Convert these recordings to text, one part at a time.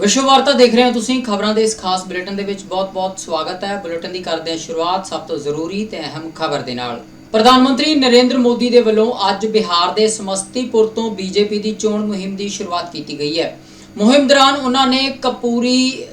ਵਿਸ਼ਵ ਵਾਰਤਾ ਦੇਖ ਰਹੇ ਹੋ ਤੁਸੀਂ ਖਬਰਾਂ ਦੇ ਇਸ ਖਾਸ ਬੁਲੇਟਿਨ ਦੇ ਵਿੱਚ ਬਹੁਤ-ਬਹੁਤ ਸਵਾਗਤ ਹੈ। ਬੁਲੇਟਿਨ ਦੀ ਕਰਦੇ ਹਾਂ ਸ਼ੁਰੂਆਤ ਸਭ ਤੋਂ ਜ਼ਰੂਰੀ ਤੇ ਅਹਿਮ ਖਬਰ ਦੇ ਨਾਲ। ਪ੍ਰਧਾਨ ਮੰਤਰੀ ਨਰਿੰਦਰ ਮੋਦੀ ਦੇ ਵੱਲੋਂ ਅੱਜ ਬਿਹਾਰ ਦੇ ਸਮਸਤੀਪੁਰ ਤੋਂ ਬੀਜੇਪੀ ਦੀ ਚੋਣ ਮੁਹਿੰਮ ਦੀ ਸ਼ੁਰੂਆਤ ਕੀਤੀ ਗਈ ਹੈ। ਮੁਹਿੰਮ ਦੌਰਾਨ ਉਹਨਾਂ ਨੇ ਕਪੂਰੀ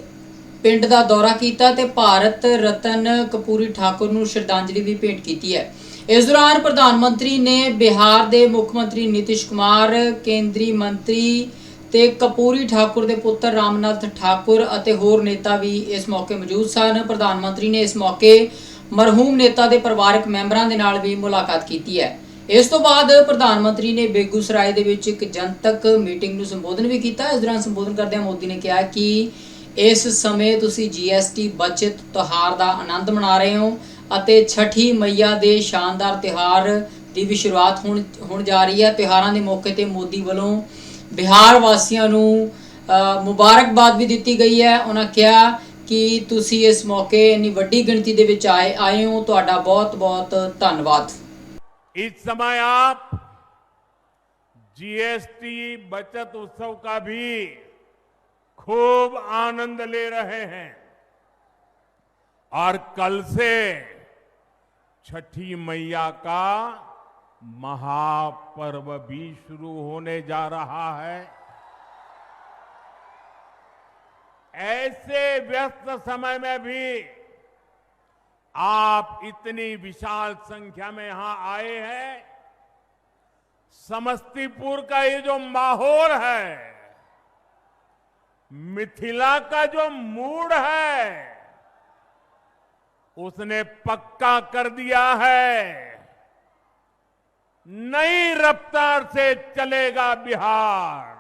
ਪਿੰਡ ਦਾ ਦੌਰਾ ਕੀਤਾ ਤੇ ਭਾਰਤ ਰਤਨ ਕਪੂਰੀ ਠਾਕੁਰ ਨੂੰ ਸ਼ਰਧਾਂਜਲੀ ਵੀ ਭੇਂਟ ਕੀਤੀ ਹੈ। ਇਸ ਦੌਰਾਨ ਪ੍ਰਧਾਨ ਮੰਤਰੀ ਨੇ ਬਿਹਾਰ ਦੇ ਮੁੱਖ ਮੰਤਰੀ ਨਿਤਿਸ਼ ਕੁਮਾਰ, ਕੇਂਦਰੀ ਮੰਤਰੀ ਤੇ ਕਪੂਰੀ ਠਾਕੁਰ ਦੇ ਪੁੱਤਰ ਰਾਮਨਾਥ ਠਾਕੁਰ ਅਤੇ ਹੋਰ ਨੇਤਾ ਵੀ ਇਸ ਮੌਕੇ ਮੌਜੂਦ ਸਨ। ਪ੍ਰਧਾਨ ਮੰਤਰੀ ਨੇ ਇਸ ਮੌਕੇ ਮਰਹੂਮ ਨੇਤਾ ਦੇ ਪਰਿਵਾਰਕ ਮੈਂਬਰਾਂ ਦੇ ਨਾਲ ਵੀ ਮੁਲਾਕਾਤ ਕੀਤੀ ਹੈ। ਇਸ ਤੋਂ ਬਾਅਦ ਪ੍ਰਧਾਨ ਮੰਤਰੀ ਨੇ ਬੇਗੂਸਰਾਏ ਦੇ ਵਿੱਚ ਇੱਕ ਜਨਤਕ ਮੀਟਿੰਗ ਨੂੰ ਸੰਬੋਧਨ ਵੀ ਕੀਤਾ। ਇਸ ਦੌਰਾਨ ਸੰਬੋਧਨ ਕਰਦਿਆਂ ਮੋਦੀ ਨੇ ਕਿਹਾ ਕਿ ਇਸ ਸਮੇਂ ਤੁਸੀਂ GST ਬਚਤ ਤਿਉਹਾਰ ਦਾ ਆਨੰਦ ਮਨਾ ਰਹੇ ਹੋ ਅਤੇ ਛਠੀ ਮਈਆ ਦੇ ਸ਼ਾਨਦਾਰ ਤਿਉਹਾਰ ਦੀ ਵੀ ਸ਼ੁਰੂਆਤ ਹੋਣ ਹੋਣ ਜਾ ਰਹੀ ਹੈ। ਤਿਉਹਾਰਾਂ ਦੇ ਮੌਕੇ ਤੇ ਮੋਦੀ ਵੱਲੋਂ ਬਿਹਾਰ ਵਾਸੀਆਂ ਨੂੰ ਅ, ਮੁਬਾਰਕਬਾਦ ਵੀ ਦਿੱਤੀ ਗਈ ਹੈ ਉਹਨਾਂ ਕਿਹਾ ਕਿ ਤੁਸੀਂ ਇਸ ਮੌਕੇ ਇੰਨੀ ਵੱਡੀ ਗਿਣਤੀ ਦੇ ਵਿੱਚ ਆਏ ਆਏ ਹੋ ਤੁਹਾਡਾ ਬਹੁਤ ਬਹੁਤ ਧੰਨਵਾਦ इस समय आप जीएसटी बचत उत्सव का भी खूब आनंद ले रहे हैं और कल से छठी मैया का महापर्व भी शुरू होने जा रहा है। ऐसे व्यस्त समय में भी आप इतनी विशाल संख्या में यहाँ आए हैं। समस्तीपुर का ये जो माहौल है, मिथिला का जो मूड है, उसने पक्का कर दिया है। नई रफ्तार से चलेगा बिहार।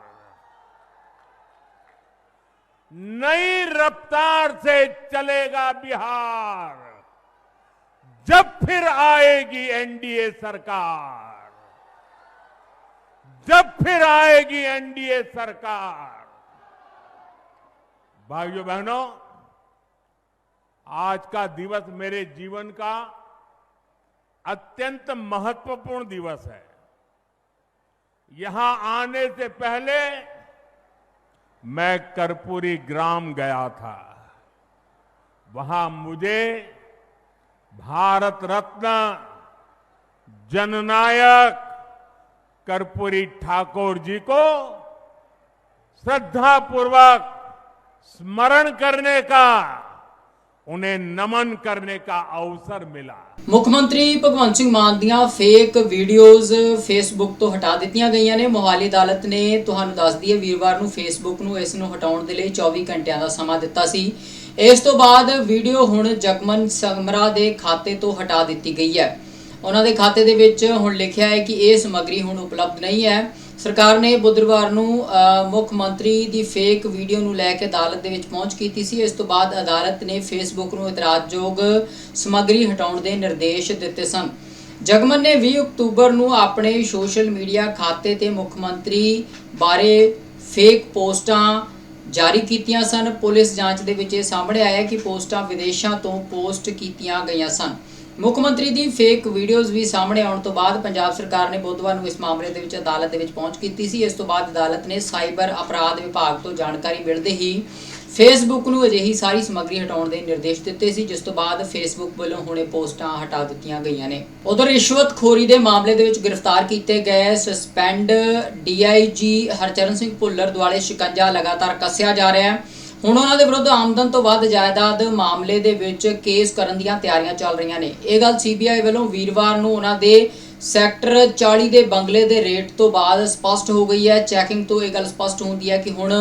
नई रफ्तार से चलेगा बिहार। जब फिर आएगी एनडीए सरकार। जब फिर आएगी एनडीए सरकार। भाइयों बहनों, आज का दिवस मेरे जीवन का अत्यंत महत्वपूर्ण दिवस है। यहाँ आने से पहले मैं कर्पूरी ग्राम गया था। वहाँ मुझे भारत रत्न जननायक कर्पूरी ठाकुर जी को श्रद्धापूर्वक स्मरण करने का उन्हें नमन करने का अवसर मिला ਮੁੱਖ ਮੰਤਰੀ ਭਗਵੰਤ ਸਿੰਘ ਮਾਨ ਦੀਆਂ ਫੇਕ ਵੀਡੀਓਜ਼ ਫੇਸਬੁੱਕ ਤੋਂ ਹਟਾ ਦਿੱਤੀਆਂ ਗਈਆਂ ਨੇ ਮੋਹਾਲੀ ਅਦਾਲਤ ਨੇ ਤੁਹਾਨੂੰ ਦੱਸ ਦਈਏ ਵੀਰਵਾਰ ਨੂੰ ਫੇਸਬੁੱਕ ਨੂੰ ਇਸ ਨੂੰ ਹਟਾਉਣ ਦੇ ਲਈ 24 ਘੰਟਿਆਂ ਦਾ ਸਮਾਂ ਦਿੱਤਾ ਸੀ ਇਸ ਤੋਂ ਬਾਅਦ ਵੀਡੀਓ ਹੁਣ ਜਗਮਨ ਸਮਰਾ ਦੇ ਖਾਤੇ ਤੋਂ ਹਟਾ ਦਿੱਤੀ ਗਈ ਹੈ ਉਹਨਾਂ ਦੇ ਖਾਤੇ ਦੇ ਵਿੱਚ ਹੁਣ ਲਿਖਿਆ ਹੈ ਕਿ ਇਹ ਸਮੱਗਰੀ ਹੁਣ ਉਪਲਬਧ ਨਹੀਂ ਹੈ ਸਰਕਾਰ ਨੇ ਬੁੱਧਵਾਰ ਨੂੰ ਮੁੱਖ ਮੰਤਰੀ ਦੀ ਫੇਕ ਵੀਡੀਓ ਨੂੰ ਲੈ ਕੇ ਅਦਾਲਤ ਦੇ ਵਿੱਚ ਪਹੁੰਚ ਕੀਤੀ ਸੀ। ਇਸ ਤੋਂ ਬਾਅਦ ਅਦਾਲਤ ਨੇ ਫੇਸਬੁੱਕ ਨੂੰ ਇਤਰਾਜ਼ਯੋਗ ਸਮੱਗਰੀ ਹਟਾਉਣ ਦੇ ਨਿਰਦੇਸ਼ ਦਿੱਤੇ ਸਨ। ਜਗਮਨ ਨੇ 20 ਅਕਤੂਬਰ ਨੂੰ ਆਪਣੇ ਸੋਸ਼ਲ ਮੀਡੀਆ ਖਾਤੇ ਤੇ ਮੁੱਖ ਮੰਤਰੀ ਬਾਰੇ ਫੇਕ ਪੋਸਟਾਂ ਜਾਰੀ ਕੀਤੀਆਂ ਸਨ। ਪੁਲਿਸ ਜਾਂਚ ਦੇ ਵਿੱਚ ਇਹ ਸਾਹਮਣੇ ਆਇਆ ਕਿ ਪੋਸਟਾਂ ਵਿਦੇਸ਼ਾਂ ਤੋਂ ਪੋਸਟ ਕੀਤੀਆਂ ਗਈਆਂ ਸਨ। ਮੁੱਖ ਮੰਤਰੀ ਦੀ ਫੇਕ ਵੀਡੀਓਜ਼ ਵੀ ਸਾਹਮਣੇ ਆਉਣ ਤੋਂ ਬਾਅਦ ਪੰਜਾਬ ਸਰਕਾਰ ਨੇ ਬੁੱਧਵਾਰ ਨੂੰ ਇਸ ਮਾਮਲੇ ਦੇ ਵਿੱਚ ਅਦਾਲਤ ਦੇ ਵਿੱਚ ਪਹੁੰਚ ਕੀਤੀ ਸੀ। ਇਸ ਤੋਂ ਬਾਅਦ ਅਦਾਲਤ ਨੇ ਸਾਈਬਰ ਅਪਰਾਧ ਵਿਭਾਗ ਤੋਂ ਜਾਣਕਾਰੀ ਮਿਲਦੇ ਹੀ ਫੇਸਬੁੱਕ ਨੂੰ ਅਜਿਹੀ ਸਾਰੀ ਸਮੱਗਰੀ ਹਟਾਉਣ ਦੇ ਨਿਰਦੇਸ਼ ਦਿੱਤੇ ਸੀ, ਜਿਸ ਤੋਂ ਬਾਅਦ ਫੇਸਬੁੱਕ ਵੱਲੋਂ ਹੁਣੇ ਪੋਸਟਾਂ ਹਟਾ ਦਿੱਤੀਆਂ ਗਈਆਂ ਨੇ। ਉਧਰ ਰਿਸ਼ਵਤਖੋਰੀ ਦੇ ਮਾਮਲੇ ਦੇ ਵਿੱਚ ਗ੍ਰਿਫਤਾਰ ਕੀਤੇ ਗਏ ਸਸਪੈਂਡ ਡੀਆਈਜੀ ਹਰਚਰਨ ਸਿੰਘ ਭੁੱਲਰ ਦੁਆਲੇ ਸ਼ਿਕੰਜਾ ਲਗਾਤਾਰ ਕੱਸਿਆ ਜਾ ਰਿਹਾ ਹੈ। ਹੁਣ ਉਹਨਾਂ ਦੇ ਵਿਰੁੱਧ ਆਮਦਨ ਤੋਂ ਵੱਧ ਜਾਇਦਾਦ ਮਾਮਲੇ ਦੇ ਵਿੱਚ ਕੇਸ ਕਰਨ ਦੀਆਂ ਤਿਆਰੀਆਂ ਚੱਲ ਰਹੀਆਂ ਨੇ। ਇਹ ਗੱਲ ਸੀਬੀਆਈ ਵੱਲੋਂ ਵੀਰਵਾਰ ਨੂੰ ਉਹਨਾਂ ਦੇ ਸੈਕਟਰ 40 ਦੇ ਬੰਗਲੇ ਦੇ ਰੇਟ ਤੋਂ ਬਾਅਦ ਸਪਸ਼ਟ ਹੋ ਗਈ ਹੈ। ਚੈਕਿੰਗ ਤੋਂ ਇਹ ਗੱਲ ਸਪਸ਼ਟ ਹੁੰਦੀ ਹੈ ਕਿ ਹੁਣ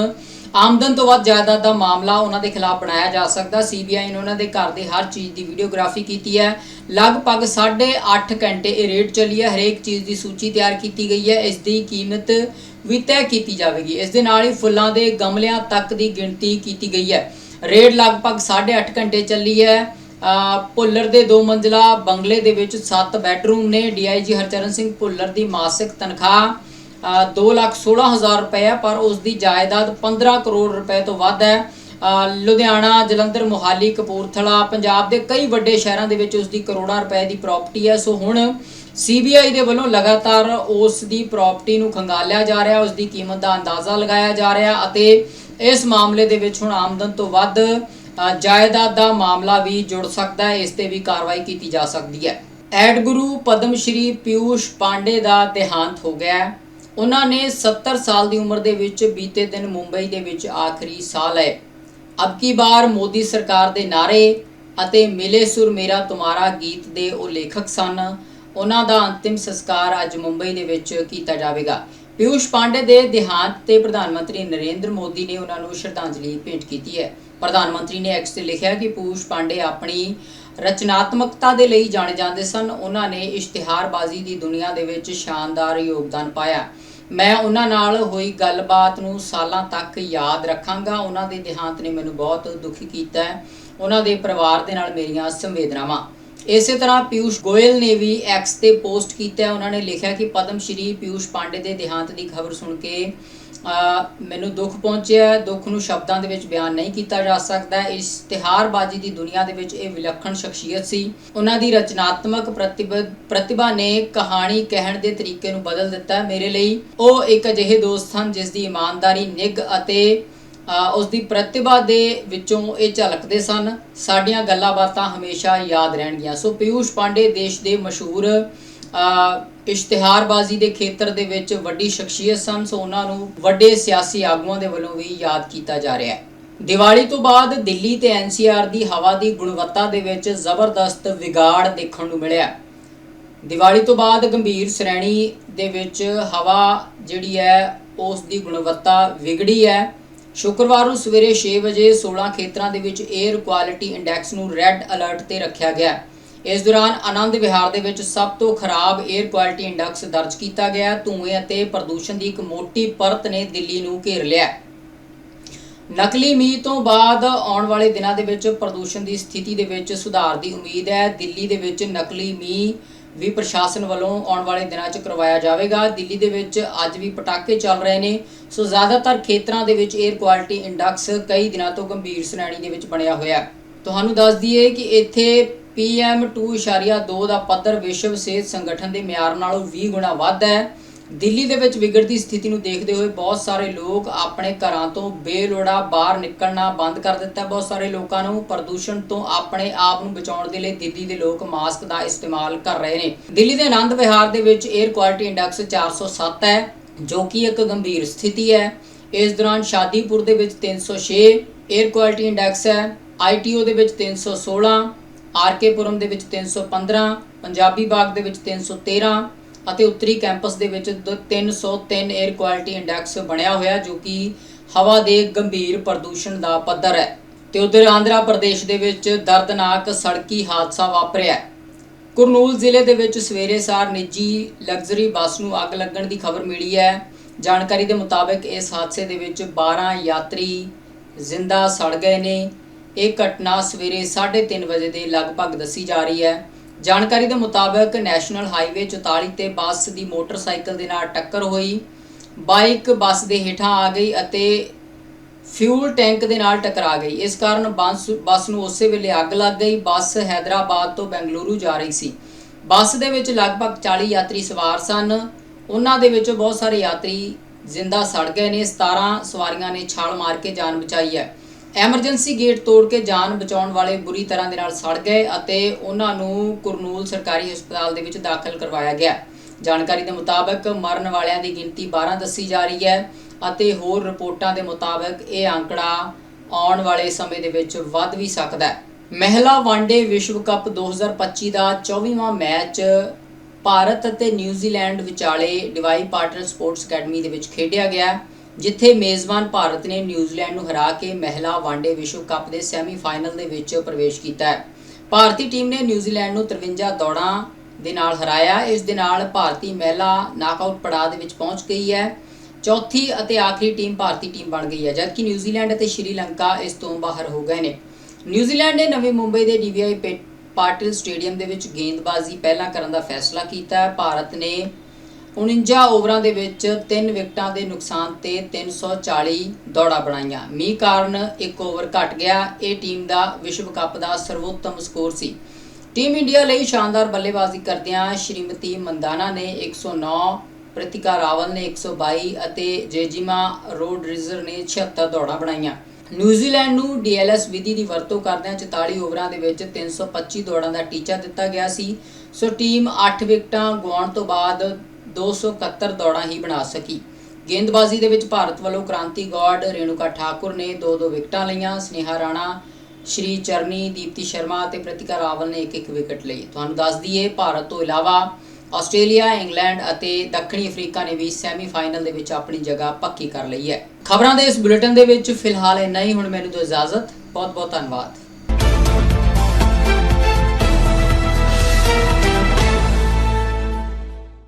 ਆਮਦਨ ਤੋਂ ਵੱਧ ਜਾਇਦਾਦ ਦਾ ਮਾਮਲਾ ਉਹਨਾਂ ਦੇ ਖਿਲਾਫ ਬਣਾਇਆ ਜਾ ਸਕਦਾ। ਸੀਬੀਆਈ ਨੇ ਉਹਨਾਂ ਦੇ ਘਰ ਦੇ ਹਰ ਚੀਜ਼ ਦੀ ਵੀਡੀਓਗ੍ਰਾਫੀ ਕੀਤੀ ਹੈ। ਲਗਭਗ 8.5 ਘੰਟੇ ਇਹ ਰੇਡ ਚੱਲੀ ਹੈ। ਹਰੇਕ ਚੀਜ਼ ਦੀ ਸੂਚੀ ਤਿਆਰ ਕੀਤੀ ਗਈ ਹੈ। ਇਸ ਦੀ ਕੀਮਤ ਵੀ ਤੈਅ ਕੀਤੀ ਜਾਵੇਗੀ। ਇਸ ਦੇ ਨਾਲ ਹੀ ਫੁੱਲਾਂ ਦੇ ਗਮਲਿਆਂ ਤੱਕ ਦੀ ਗਿਣਤੀ ਕੀਤੀ ਗਈ ਹੈ। ਰੇਡ ਲਗਭਗ 8.5 ਘੰਟੇ ਚੱਲੀ ਹੈ। ਭੁੱਲਰ ਦੇ ਦੋ ਮੰਜ਼ਲਾ, ਬੰਗਲੇ ਦੇ ਵਿੱਚ 7 ਬੈੱਡਰੂਮ ਨੇ। ਡੀਆਈਜੀ ਹਰਚਰਨ ਸਿੰਘ ਭੁੱਲਰ ਦੀ ਮਾਸਿਕ ਤਨਖਾਹ ਅ, ਦੋ ਲੱਖ ਸੋਲਾਂ ਹਜ਼ਾਰ ਰੁਪਏ ਹੈ ਪਰ ਉਸ ਦੀ ਜਾਇਦਾਦ 15 ਕਰੋੜ ਰੁਪਏ ਤੋਂ ਵੱਧ ਹੈ। ਲੁਧਿਆਣਾ ਜਲੰਧਰ ਮੋਹਾਲੀ ਕਪੂਰਥਲਾ ਪੰਜਾਬ ਦੇ ਕਈ ਵੱਡੇ ਸ਼ਹਿਰਾਂ ਦੇ ਵਿੱਚ ਉਸ ਦੀ ਕਰੋੜਾਂ ਰੁਪਏ ਦੀ ਪ੍ਰਾਪਰਟੀ ਹੈ। ਸੋ ਹੁਣ ਸੀਬੀਆਈ ਦੇ ਵੱਲੋਂ ਲਗਾਤਾਰ ਉਸ ਦੀ ਪ੍ਰਾਪਰਟੀ ਨੂੰ ਖੰਗਾਲਿਆ ਜਾ ਰਿਹਾ ਉਸ ਦੀ ਕੀਮਤ ਦਾ ਅੰਦਾਜ਼ਾ ਲਗਾਇਆ ਜਾ ਰਿਹਾ ਅਤੇ ਇਸ ਮਾਮਲੇ ਦੇ ਵਿੱਚ ਹੁਣ ਆਮਦਨ ਤੋਂ ਵੱਧ ਜਾਇਦਾਦ ਦਾ ਮਾਮਲਾ ਵੀ ਜੁੜ ਸਕਦਾ ਹੈ ਇਸ ਤੇ ਵੀ ਕਾਰਵਾਈ ਕੀਤੀ ਜਾ ਸਕਦੀ ਹੈ। ਐਡ ਗੁਰੂ ਪਦਮ ਸ਼੍ਰੀ ਪਿਊਸ਼ ਪਾਂਡੇ ਦਾ ਦੇਹਾਂਤ ਹੋ ਗਿਆ ਹੈ। ਉਹਨਾਂ ਨੇ 70 ਸਾਲ ਦੀ ਉਮਰ ਦੇ ਵਿੱਚ ਬੀਤੇ ਦਿਨ ਮੁੰਬਈ ਦੇ ਵਿੱਚ ਆਖਰੀ ਸਾਹ ਲਏ। ਅਬ ਕੀ ਬਾਰ ਮੋਦੀ ਸਰਕਾਰ ਦੇ ਨਾਰੇ ਅਤੇ ਮਿਲੇ ਸੁਰ ਮੇਰਾ ਤੁਮਾਰਾ ਗੀਤ ਦੇ ਉਹ ਲੇਖਕ ਸਨ। ਉਹਨਾਂ ਦਾ ਅੰਤਿਮ ਸੰਸਕਾਰ ਅੱਜ ਮੁੰਬਈ ਦੇ ਵਿੱਚ ਕੀਤਾ ਜਾਵੇਗਾ। ਪਿਊਸ਼ ਪਾਂਡੇ ਦੇ ਦੇਹਾਂਤ ਤੇ ਪ੍ਰਧਾਨ ਮੰਤਰੀ ਨਰਿੰਦਰ ਮੋਦੀ ਨੇ ਉਹਨਾਂ ਨੂੰ ਸ਼ਰਧਾਂਜਲੀ ਭੇਂਟ ਕੀਤੀ ਹੈ। ਪ੍ਰਧਾਨ ਮੰਤਰੀ ਨੇ ਐਕਸ ਤੇ ਲਿਖਿਆ ਕਿ ਪਿਊਸ਼ ਪਾਂਡੇ ਆਪਣੀ ਰਚਨਾਤਮਕਤਾ ਦੇ ਲਈ ਜਾਣੇ ਜਾਂਦੇ ਸਨ, ਉਹਨਾਂ ਨੇ ਇਸ਼ਤਿਹਾਰਬਾਜ਼ੀ ਦੀ ਦੁਨੀਆ ਦੇ ਵਿੱਚ ਸ਼ਾਨਦਾਰ ਯੋਗਦਾਨ ਪਾਇਆ। ਮੈਂ ਉਹਨਾਂ ਨਾਲ ਹੋਈ ਗੱਲਬਾਤ ਨੂੰ ਸਾਲਾਂ ਤੱਕ ਯਾਦ ਰੱਖਾਂਗਾ। ਉਹਨਾਂ ਦੇ ਦੇਹਾਂਤ ਨੇ ਮੈਨੂੰ ਬਹੁਤ ਦੁਖੀ ਕੀਤਾ ਹੈ। ਉਹਨਾਂ ਦੇ ਪਰਿਵਾਰ ਦੇ ਨਾਲ ਮੇਰੀਆਂ ਸੰਵੇਦਨਾਵਾਂ। ਇਸੇ ਤਰ੍ਹਾਂ ਪਿਊਸ਼ ਗੋਇਲ ਨੇ ਵੀ ਐਕਸ ਤੇ ਪੋਸਟ ਕੀਤਾ ਉਹਨਾਂ ਨੇ ਲਿਖਿਆ ਕਿ ਪਦਮ ਸ਼੍ਰੀ ਪਿਊਸ਼ ਪਾਂਡੇ ਦੇ ਦੇਹਾਂਤ ਦੀ ਖਬਰ ਸੁਣ ਕੇ ਮੈਨੂੰ ਦੁੱਖ ਪਹੁੰਚਿਆ ਦੁੱਖ ਨੂੰ ਸ਼ਬਦਾਂ ਦੇ ਵਿੱਚ ਬਿਆਨ ਨਹੀਂ ਕੀਤਾ ਜਾ ਸਕਦਾ। ਇਸ਼ਤਿਹਾਰਬਾਜ਼ੀ ਦੀ ਦੁਨੀਆ ਦੇ ਵਿੱਚ ਇਹ ਵਿਲੱਖਣ ਸ਼ਖਸੀਅਤ ਸੀ। ਉਹਨਾਂ ਦੀ ਰਚਨਾਤਮਕ ਪ੍ਰਤਿਭਾ ਪ੍ਰਤਿਭਾ ਨੇ ਕਹਾਣੀ ਕਹਿਣ ਦੇ ਤਰੀਕੇ ਨੂੰ ਬਦਲ ਦਿੱਤਾ ਮੇਰੇ ਲਈ। ਉਹ ਇੱਕ ਅਜਿਹੇ ਦੋਸਤ ਹਨ ਜਿਸ ਦੀ ਇਮਾਨਦਾਰੀ ਨਿੱਘ ਅਤੇ ਅ, ਉਸ ਦੀ ਪ੍ਰਤਿਭਾ ਦੇ ਵਿੱਚੋਂ ਇਹ ਝਲਕਦੇ ਸਨ। ਸਾਡੀਆਂ ਗੱਲਾਂ ਬਾਤਾਂ ਹਮੇਸ਼ਾ ਯਾਦ ਰਹਿਣਗੀਆਂ। ਸੋ ਪਿਊਸ਼ ਪਾਂਡੇ ਦੇਸ਼ ਦੇ ਮਸ਼ਹੂਰ ਇਸ਼ਤਿਹਾਰਬਾਜ਼ੀ ਦੇ ਖੇਤਰ ਦੇ ਵਿੱਚ ਵੱਡੀ ਸ਼ਖਸੀਅਤ ਸਨ, ਸੋ ਉਹਨਾਂ ਨੂੰ ਵੱਡੇ ਸਿਆਸੀ ਆਗੂਆਂ ਦੇ ਵੱਲੋਂ ਵੀ ਯਾਦ ਕੀਤਾ ਜਾ ਰਿਹਾ ਹੈ। ਦੀਵਾਲੀ ਤੋਂ ਬਾਅਦ ਦਿੱਲੀ ਤੇ ਐਨਸੀਆਰ ਦੀ ਹਵਾ ਦੀ ਗੁਣਵੱਤਾ ਦੇ ਵਿੱਚ ਜ਼ਬਰਦਸਤ ਵਿਗਾੜ ਦੇਖਣ ਨੂੰ ਮਿਲਿਆ ਦੀਵਾਲੀ ਤੋਂ ਬਾਅਦ ਗੰਭੀਰ ਸ਼੍ਰੇਣੀ ਦੇ ਵਿੱਚ ਹਵਾ ਜਿਹੜੀ ਹੈ, ਉਸ ਦੀ ਗੁਣਵੱਤਾ ਵਿਗੜੀ ਹੈ। ਸ਼ੁੱਕਰਵਾਰ ਨੂੰ ਸਵੇਰੇ 6 ਵਜੇ 16 ਖੇਤਰਾਂ ਦੇ ਵਿੱਚ 에ਅਰ ਕੁਆਲਿਟੀ ਇੰਡੈਕਸ ਨੂੰ ਰੈੱਡ ਅਲਰਟ ਤੇ ਰੱਖਿਆ ਗਿਆ ਇਸ ਦੌਰਾਨ ਆਨੰਦ ਵਿਹਾਰ ਦੇ ਵਿੱਚ ਸਭ ਤੋਂ ਖਰਾਬ 에ਅਰ ਕੁਆਲਿਟੀ ਇੰਡੈਕਸ ਦਰਜ ਕੀਤਾ ਗਿਆ। ਧੂਏ ਅਤੇ ਪ੍ਰਦੂਸ਼ਣ ਦੀ ਇੱਕ ਮੋਟੀ ਪਰਤ ਨੇ ਦਿੱਲੀ ਨੂੰ ਘੇਰ ਲਿਆ। ਨਕਲੀ ਮੀਂਹ ਤੋਂ ਬਾਅਦ ਆਉਣ ਵਾਲੇ ਦਿਨਾਂ ਦੇ ਵਿੱਚ ਪ੍ਰਦੂਸ਼ਣ ਦੀ ਸਥਿਤੀ ਦੇ ਵਿੱਚ ਸੁਧਾਰ ਦੀ ਉਮੀਦ ਹੈ। ਦਿੱਲੀ ਦੇ ਵਿੱਚ ਨਕਲੀ ਮੀਂਹ ਵੀ ਪ੍ਰਸ਼ਾਸਨ ਵੱਲੋਂ ਆਉਣ ਵਾਲੇ ਦਿਨਾਂ 'ਚ ਕਰਵਾਇਆ ਜਾਵੇਗਾ। ਦਿੱਲੀ ਦੇ ਵਿੱਚ ਅੱਜ ਵੀ ਪਟਾਕੇ ਚੱਲ ਰਹੇ ਨੇ। ਸੋ ਜ਼ਿਆਦਾਤਰ ਖੇਤਰਾਂ ਦੇ ਵਿੱਚ 에ਅਰ ਕੁਆਲਿਟੀ ਇੰਡੈਕਸ ਕਈ ਦਿਨਾਂ ਤੋਂ ਗੰਭੀਰ ਸ਼੍ਰੇਣੀ ਦੇ ਵਿੱਚ ਬਣਿਆ ਹੋਇਆ ਤੁਹਾਨੂੰ ਦੱਸ ਦਈਏ ਕਿ ਇੱਥੇ PM2.2 ਦਾ ਪੱਧਰ ਵਿਸ਼ਵ ਸਿਹਤ ਸੰਗਠਨ ਦੇ ਮਿਆਰ ਨਾਲੋਂ 20 ਗੁਣਾ ਵੱਧ ਹੈ। ਦਿੱਲੀ ਦੇ ਵਿੱਚ ਵਿਗੜਦੀ ਸਥਿਤੀ ਨੂੰ ਦੇਖਦੇ ਹੋਏ ਬਹੁਤ ਸਾਰੇ ਲੋਕ ਆਪਣੇ ਘਰਾਂ ਤੋਂ ਬੇਲੋੜਾ ਬਾਹਰ ਨਿਕਲਣਾ ਬੰਦ ਕਰ ਦਿੱਤਾ ਬਹੁਤ ਸਾਰੇ ਲੋਕਾਂ ਨੂੰ। ਪ੍ਰਦੂਸ਼ਣ ਤੋਂ ਆਪਣੇ ਆਪ ਨੂੰ ਬਚਾਉਣ ਦੇ ਲਈ ਦਿੱਲੀ ਦੇ ਲੋਕ ਮਾਸਕ ਦਾ ਇਸਤੇਮਾਲ ਕਰ ਰਹੇ ਨੇ। ਦਿੱਲੀ ਦੇ ਆਨੰਦ ਵਿਹਾਰ ਦੇ ਵਿੱਚ 에ਅਰ ਕੁਆਲਿਟੀ ਇੰਡੈਕਸ 407 ਹੈ, ਜੋ ਕਿ ਇੱਕ ਗੰਭੀਰ ਸਥਿਤੀ ਹੈ। ਇਸ ਦੌਰਾਨ ਸ਼ਾਦੀਪੁਰ ਦੇ ਵਿੱਚ 306 에ਅਰ ਕੁਆਲਿਟੀ ਇੰਡੈਕਸ ਹੈ ਆਈਟੀਓ ਦੇ ਵਿੱਚ 316 ਆਰਕੇਪੁਰਮ ਦੇ ਵਿੱਚ 315 ਪੰਜਾਬੀ ਬਾਗ ਦੇ ਵਿੱਚ 313 ਅਤੇ ਉੱਤਰੀ ਕੈਂਪਸ ਦੇ ਵਿੱਚ ਦ- 303 에ਅਰ ਕੁਆਲਿਟੀ ਇੰਡੈਕਸ ਬਣਿਆ ਹੋਇਆ ਜੋ ਕਿ ਹਵਾ ਦੇ ਗੰਭੀਰ ਪ੍ਰਦੂਸ਼ਣ ਦਾ ਪੱਧਰ ਹੈ ਤੇ ਉਧਰ ਆਂਧਰਾ ਪ੍ਰਦੇਸ਼ ਦੇ ਵਿੱਚ ਦਰਦਨਾਕ ਸੜਕੀ ਹਾਦਸਾ ਵਾਪਰਿਆ ਹੈ। ਕੁਰਨੂਲ ਜ਼ਿਲ੍ਹੇ ਦੇ ਵਿੱਚ ਸਵੇਰੇ ਸਾਰ ਨਿੱਜੀ ਲਗਜ਼ਰੀ ਬੱਸ ਨੂੰ ਅੱਗ ਲੱਗਣ ਦੀ ਖਬਰ ਮਿਲੀ ਹੈ ਜਾਣਕਾਰੀ ਦੇ ਮੁਤਾਬਕ ਇਸ ਹਾਦਸੇ ਦੇ ਵਿੱਚ 12 ਯਾਤਰੀ ਜ਼ਿੰਦਾ ਸੜ ਗਏ ਨੇ ਇਹ ਘਟਨਾ ਸਵੇਰੇ 3:30 ਵਜੇ ਦੇ ਲਗਭਗ ਦੱਸੀ ਜਾ ਰਹੀ ਹੈ। ਜਾਣਕਾਰੀ ਦੇ ਮੁਤਾਬਕ ਨੈਸ਼ਨਲ ਹਾਈਵੇ 44 ਤੇ ਬੱਸ ਦੀ ਮੋਟਰਸਾਈਕਲ ਦੇ ਨਾਲ ਟੱਕਰ ਹੋਈ। ਬਾਈਕ ਬੱਸ ਦੇ ਹੇਠਾਂ ਆ ਗਈ ਅਤੇ ਫਿਊਲ ਟੈਂਕ ਦੇ ਨਾਲ ਟਕਰਾ ਗਈ। ਇਸ ਕਾਰਨ ਬੱਸ ਬੱਸ ਨੂੰ ਉਸੇ ਵੇਲੇ ਅੱਗ ਲੱਗ ਗਈ। ਬੱਸ ਹੈਦਰਾਬਾਦ ਤੋਂ ਬੈਂਗਲੁਰੂ ਜਾ ਰਹੀ ਸੀ। ਬੱਸ ਦੇ ਵਿੱਚ ਲਗਭਗ 40 ਯਾਤਰੀ ਸਵਾਰ ਸਨ। ਉਹਨਾਂ ਦੇ ਵਿੱਚੋਂ ਬਹੁਤ ਸਾਰੇ ਯਾਤਰੀ ਜ਼ਿੰਦਾ ਸੜ ਗਏ ਨੇ। 17 ਸਵਾਰੀਆਂ ਨੇ ਛਾਲ ਮਾਰ ਕੇ ਜਾਨ ਬਚਾਈ ਹੈ। ਐਮਰਜੈਂਸੀ ਗੇਟ ਤੋੜ ਕੇ ਜਾਨ ਬਚਾਉਣ ਵਾਲੇ ਬੁਰੀ ਤਰ੍ਹਾਂ ਦੇ ਨਾਲ ਸੜ ਗਏ ਅਤੇ ਉਹਨਾਂ ਨੂੰ ਕੁਰਨੂਲ ਸਰਕਾਰੀ ਹਸਪਤਾਲ ਦੇ ਵਿੱਚ ਦਾਖਲ ਕਰਵਾਇਆ ਗਿਆ। ਜਾਣਕਾਰੀ ਦੇ ਮੁਤਾਬਕ ਮਰਨ ਵਾਲਿਆਂ ਦੀ ਗਿਣਤੀ 12 ਦੱਸੀ ਜਾ ਰਹੀ ਹੈ ਅਤੇ ਹੋਰ ਰਿਪੋਰਟਾਂ ਦੇ ਮੁਤਾਬਕ ਇਹ ਅੰਕੜਾ ਆਉਣ ਵਾਲੇ ਸਮੇਂ ਦੇ ਵਿੱਚ ਵੱਧ ਵੀ ਸਕਦਾ ਹੈ। ਮਹਿਲਾ ਵਨਡੇ ਵਿਸ਼ਵ ਕੱਪ 2025 ਦਾ 24ਵਾਂ ਮੈਚ ਭਾਰਤ ਅਤੇ ਨਿਊਜ਼ੀਲੈਂਡ ਵਿਚਾਲੇ ਡਿਵਾਈ ਪਾਰਟਨਰ ਸਪੋਰਟਸ ਅਕੈਡਮੀ ਦੇ ਵਿੱਚ ਖੇਡਿਆ ਗਿਆ। ਜਿੱਥੇ ਮੇਜ਼ਬਾਨ ਭਾਰਤ ਨੇ ਨਿਊਜ਼ੀਲੈਂਡ ਨੂੰ ਹਰਾ ਕੇ ਮਹਿਲਾ ਵਨਡੇ ਵਿਸ਼ਵ ਕੱਪ ਦੇ ਸੈਮੀਫਾਈਨਲ ਦੇ ਵਿੱਚ ਪ੍ਰਵੇਸ਼ ਕੀਤਾ ਹੈ। ਭਾਰਤੀ ਟੀਮ ਨੇ ਨਿਊਜ਼ੀਲੈਂਡ ਨੂੰ 53 ਦੌੜਾਂ ਦੇ ਨਾਲ ਹਰਾਇਆ। ਇਸ ਦੇ ਨਾਲ ਭਾਰਤੀ ਮਹਿਲਾ ਨਾਕਆਊਟ ਪੜਾਅ ਦੇ ਵਿੱਚ ਪਹੁੰਚ ਗਈ ਹੈ। ਚੌਥੀ ਅਤੇ ਆਖਰੀ ਟੀਮ ਭਾਰਤੀ ਟੀਮ ਬਣ ਗਈ ਹੈ, ਜਦਕਿ ਨਿਊਜ਼ੀਲੈਂਡ ਅਤੇ ਸ਼੍ਰੀਲੰਕਾ ਇਸ ਤੋਂ ਬਾਹਰ ਹੋ ਗਏ ਨੇ। ਨਿਊਜ਼ੀਲੈਂਡ ਨੇ ਨਵੀਂ ਮੁੰਬਈ ਦੇ ਡੀਵੀਆਈ ਪਾਟਿਲ ਸਟੇਡੀਅਮ ਦੇ ਵਿੱਚ ਗੇਂਦਬਾਜ਼ੀ ਪਹਿਲਾਂ ਕਰਨ ਦਾ ਫੈਸਲਾ ਕੀਤਾ ਹੈ। ਭਾਰਤ ਨੇ 49 ਓਵਰਾਂ ਦੇ ਵਿੱਚ 3 ਵਿਕਟਾਂ ਦੇ ਨੁਕਸਾਨ ਤੇ 340 ਦੌੜਾਂ ਬਣਾਈਆਂ। ਮੀਂਹ ਕਾਰਨ ਇੱਕ ਓਵਰ ਘਟ ਗਿਆ। ਇਹ ਟੀਮ ਦਾ ਵਿਸ਼ਵ ਕੱਪ ਦਾ ਸਰਵੋਤਮ ਸਕੋਰ ਸੀ। ਟੀਮ ਇੰਡੀਆ ਲਈ ਸ਼ਾਨਦਾਰ ਬੱਲੇਬਾਜ਼ੀ ਕਰਦਿਆਂ ਸ਼੍ਰੀਮਤੀ ਮੰਦਾਨਾ ਨੇ 109 ਪ੍ਰਤਿਕਾ ਰਾਵਲ ਨੇ 122 ਅਤੇ ਜੇਜੀਮਾ ਰੋਡਰਿਜ਼ਰ ਨੇ 76 ਦੌੜਾਂ ਬਣਾਈਆਂ। ਨਿਊਜ਼ੀਲੈਂਡ ਨੂੰ ਡੀਐਲਐਸ ਵਿਧੀ ਦੀ ਵਰਤੋਂ ਕਰਦਿਆਂ 44 ਓਵਰਾਂ ਦੇ ਵਿੱਚ 325 ਦੌੜਾਂ ਦਾ ਟੀਚਾ ਦਿੱਤਾ ਗਿਆ ਸੀ। ਸੋ ਟੀਮ 8 ਵਿਕਟਾਂ ਗਵਾਉਣ ਤੋਂ ਬਾਅਦ 271 ਦੌੜਾਂ ਹੀ ਬਣਾ ਸਕੀ। ਗੇਂਦਬਾਜ਼ੀ ਦੇ ਵਿੱਚ ਭਾਰਤ ਵੱਲੋਂ ਕ੍ਰਾਂਤੀ ਗੌਡ ਰੇਣੂਕਾ ਠਾਕੁਰ ਨੇ 2-2 ਵਿਕਟਾਂ ਲਈਆਂ। ਸਨੇਹਾ ਰਾਣਾ, ਸ਼੍ਰੀ ਚਰਨੀ, ਦੀਪਤੀ ਸ਼ਰਮਾ ਅਤੇ ਪ੍ਰਤਿਕਾ ਰਾਵਲ ਨੇ ਇੱਕ ਇੱਕ ਵਿਕਟ ਲਈ ਤੁਹਾਨੂੰ ਦੱਸ ਦਈਏ, ਭਾਰਤ ਤੋਂ ਇਲਾਵਾ ਆਸਟ੍ਰੇਲੀਆ, ਇੰਗਲੈਂਡ ਅਤੇ ਦੱਖਣੀ ਅਫਰੀਕਾ ਨੇ ਵੀ ਸੈਮੀਫਾਈਨਲ ਦੇ ਵਿੱਚ ਆਪਣੀ ਜਗ੍ਹਾ ਪੱਕੀ ਕਰ ਲਈ ਹੈ। ਖਬਰਾਂ ਦੇ ਇਸ ਬੁਲੇਟਿਨ ਦੇ ਵਿੱਚ ਫਿਲਹਾਲ ਇੰਨਾ ਹੀ। ਹੁਣ ਮੈਨੂੰ ਦਿਓ ਇਜਾਜ਼ਤ। ਬਹੁਤ ਬਹੁਤ ਧੰਨਵਾਦ।